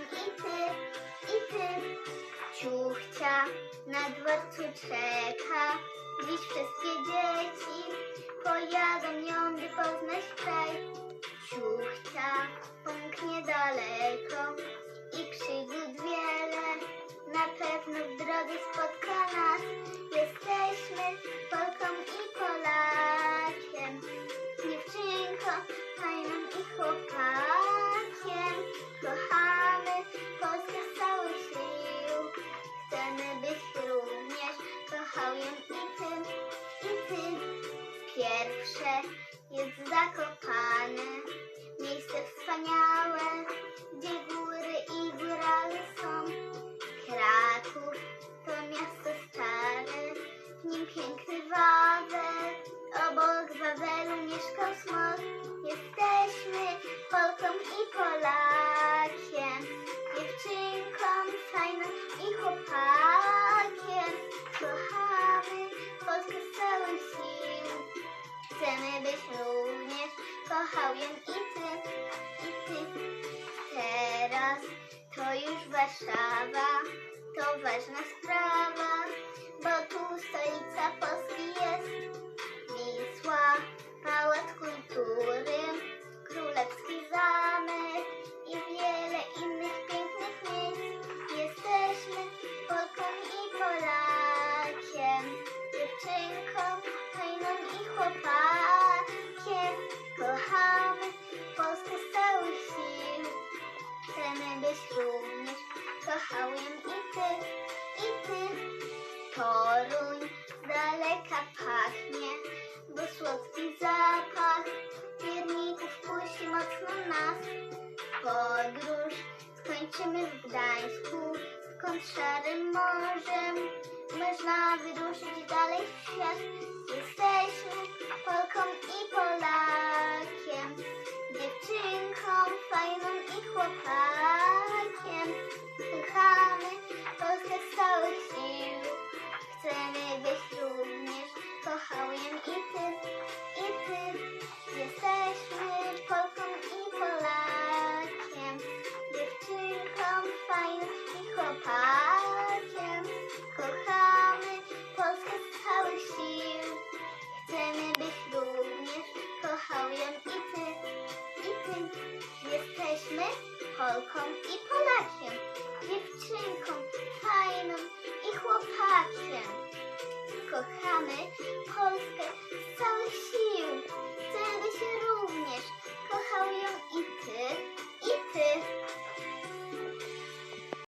Jestem i ty, i ty. Ciuchcia na dworcu czeka. Dziś wszystkie dzieci pojadą nią, by poznać kraj. Ciuchcia pomknie daleko i przygód wiele. Na pewno w drodze spotka. Pierwsze jest zakopane, miejsce wspaniałe, gdzie również kochał ją i ty, i ty. Teraz to już Warszawa, to ważna sprawa, bo tu stolica Polski Również kochał ją i ty, i ty. Toruń z daleka pachnie, bo słodki zapach pierników kusi mocno nas. Podróż skończymy w Gdańsku, skąd szarym morzem można wyruszyć dalej w świat. Jesteśmy Polką i Polakiem, Jesteśmy Polką i Polakiem, dziewczynką fajną